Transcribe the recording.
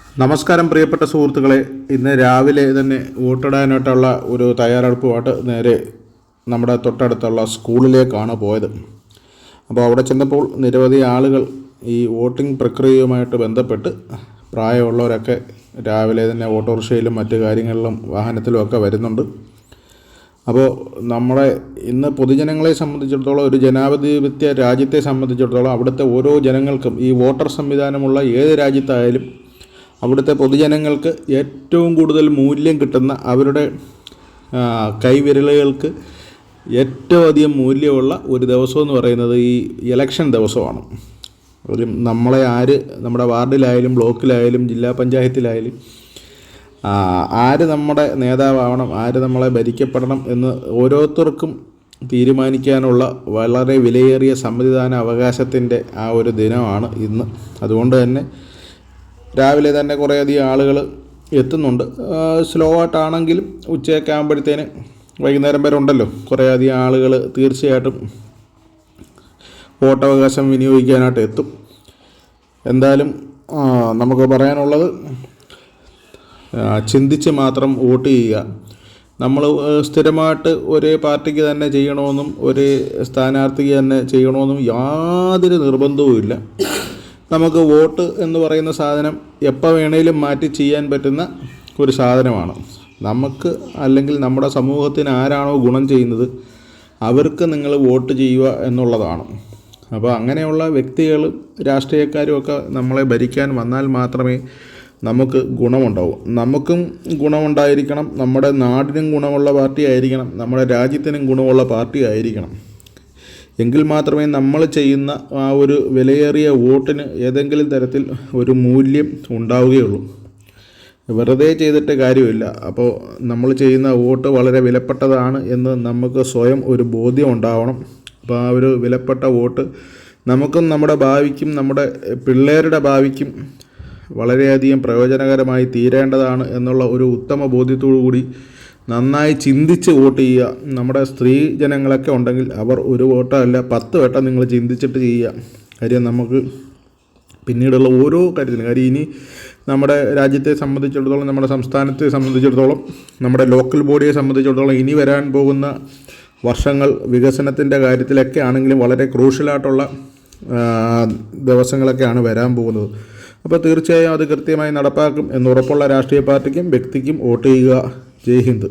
നമസ്കാരം പ്രിയപ്പെട്ട സുഹൃത്തുക്കളെ. ഇന്ന് രാവിലെ തന്നെ വോട്ടിടാനായിട്ടുള്ള ഒരു തയ്യാറെടുപ്പുമായിട്ട് നേരെ നമ്മുടെ തൊട്ടടുത്തുള്ള സ്കൂളിലേക്കാണ് പോയത്. അപ്പോൾ അവിടെ ചെന്നപ്പോൾ നിരവധി ആളുകൾ ഈ വോട്ടിംഗ് പ്രക്രിയയുമായിട്ട് ബന്ധപ്പെട്ട് പ്രായമുള്ളവരൊക്കെ രാവിലെ തന്നെ ഓട്ടോറിക്ഷയിലും മറ്റു കാര്യങ്ങളിലും വാഹനത്തിലും ഒക്കെ വരുന്നുണ്ട്. അപ്പോൾ നമ്മുടെ ഇന്ന് പൊതുജനങ്ങളെ സംബന്ധിച്ചിടത്തോളം ഒരു ജനാധിപത്യ രാജ്യത്തെ സംബന്ധിച്ചിടത്തോളം അവിടുത്തെ ഓരോ ജനങ്ങൾക്കും ഈ വോട്ടർ സംവിധാനമുള്ള ഏത് രാജ്യത്തായാലും അവിടുത്തെ പൊതുജനങ്ങൾക്ക് ഏറ്റവും കൂടുതൽ മൂല്യം കിട്ടുന്ന അവരുടെ കൈവിരലുകൾക്ക് ഏറ്റവും അധികം മൂല്യമുള്ള ഒരു ദിവസം എന്ന് പറയുന്നത് ഈ ഇലക്ഷൻ ദിവസമാണ്. ഒരു നമ്മളെ ആര് നമ്മുടെ വാർഡിലായാലും ബ്ലോക്കിലായാലും ജില്ലാ പഞ്ചായത്തിലായാലും ആര് നമ്മുടെ നേതാവാവണം ആര് നമ്മളെ ഭരിക്കപ്പെടണം എന്ന് ഓരോരുത്തർക്കും തീരുമാനിക്കാനുള്ള വളരെ വിലയേറിയ സമ്മതിദാന അവകാശത്തിന്റെ ആ ഒരു ദിനമാണ് ഇന്ന്. അതുകൊണ്ട് തന്നെ രാവിലെ തന്നെ കുറേയധികം ആളുകൾ എത്തുന്നുണ്ട്. സ്ലോ ആയിട്ടാണെങ്കിലും ഉച്ചയൊക്കെ ആകുമ്പോഴത്തേന് വൈകുന്നേരം വരെ ഉണ്ടല്ലോ. കുറേയധികം ആളുകൾ തീർച്ചയായിട്ടും വോട്ടവകാശം വിനിയോഗിക്കാനായിട്ട് എത്തും. എന്തായാലും നമുക്ക് പറയാനുള്ളത് ചിന്തിച്ച് മാത്രം വോട്ട് ചെയ്യുക. നമ്മൾ സ്ഥിരമായിട്ട് ഒരേ പാർട്ടിക്ക് തന്നെ ചെയ്യണമെന്നും ഒരേ സ്ഥാനാർത്ഥിക്ക് തന്നെ ചെയ്യണമെന്നും യാതൊരു നിർബന്ധവുമില്ല. നമുക്ക് വോട്ട് എന്ന് പറയുന്ന സാധനം എപ്പോൾ വേണേലും മാറ്റി ചെയ്യാൻ പറ്റുന്ന ഒരു സാധനമാണ്. നമുക്ക് അല്ലെങ്കിൽ നമ്മുടെ സമൂഹത്തിന് ആരാണോ ഗുണം ചെയ്യുന്നത് അവർക്ക് നിങ്ങൾ വോട്ട് ചെയ്യുക എന്നുള്ളതാണ്. അപ്പോൾ അങ്ങനെയുള്ള വ്യക്തികളും രാഷ്ട്രീയക്കാരും ഒക്കെ നമ്മളെ ഭരിക്കാൻ വന്നാൽ മാത്രമേ നമുക്ക് ഗുണമുണ്ടാവും. നമുക്കും ഗുണമുണ്ടായിരിക്കണം. നമ്മുടെ നാടിനും ഗുണമുള്ള പാർട്ടി ആയിരിക്കണം. നമ്മുടെ രാജ്യത്തിനും ഗുണമുള്ള പാർട്ടി ആയിരിക്കണം. എങ്കിൽ മാത്രമേ നമ്മൾ ചെയ്യുന്ന ആ ഒരു വിലയേറിയ വോട്ടിന് ഏതെങ്കിലും തരത്തിൽ ഒരു മൂല്യം ഉണ്ടാവുകയുള്ളൂ. വെറുതെ ചെയ്തിട്ട് കാര്യമില്ല. അപ്പോൾ നമ്മൾ ചെയ്യുന്ന വോട്ട് വളരെ വിലപ്പെട്ടതാണ് എന്ന് നമുക്ക് സ്വയം ഒരു ബോധ്യം ഉണ്ടാവണം. അപ്പോൾ ആ ഒരു വിലപ്പെട്ട വോട്ട് നമുക്കും നമ്മുടെ ഭാവിക്കും നമ്മുടെ പിള്ളേരുടെ ഭാവിക്കും വളരെയധികം പ്രയോജനകരമായി തീരേണ്ടതാണ് എന്നുള്ള ഒരു ഉത്തമ ബോധ്യത്തോടു കൂടി നന്നായി ചിന്തിച്ച് വോട്ട് ചെയ്യുക. നമ്മുടെ സ്ത്രീ ജനങ്ങളൊക്കെ ഉണ്ടെങ്കിൽ അവർ ഒരു വോട്ടല്ല പത്ത് വട്ടം നിങ്ങൾ ചിന്തിച്ചിട്ട് ചെയ്യുക. കാര്യം നമുക്ക് പിന്നീടുള്ള ഓരോ കാര്യത്തിലും കാര്യം ഇനി നമ്മുടെ രാജ്യത്തെ സംബന്ധിച്ചിടത്തോളം നമ്മുടെ സംസ്ഥാനത്തെ സംബന്ധിച്ചിടത്തോളം നമ്മുടെ ലോക്കൽ ബോഡിയെ സംബന്ധിച്ചിടത്തോളം ഇനി വരാൻ പോകുന്ന വർഷങ്ങൾ വികസനത്തിന്റെ കാര്യത്തിലൊക്കെ ആണെങ്കിലും വളരെ ക്രൂഷ്യലായിട്ടുള്ള ദിവസങ്ങളൊക്കെയാണ് വരാൻ പോകുന്നത്. അപ്പോൾ തീർച്ചയായും അത് കൃത്യമായി നടപ്പാക്കും എന്നുറപ്പുള്ള രാഷ്ട്രീയ പാർട്ടിക്കും വ്യക്തിക്കും വോട്ട് ചെയ്യുക. ജയ് ഹിന്ദ്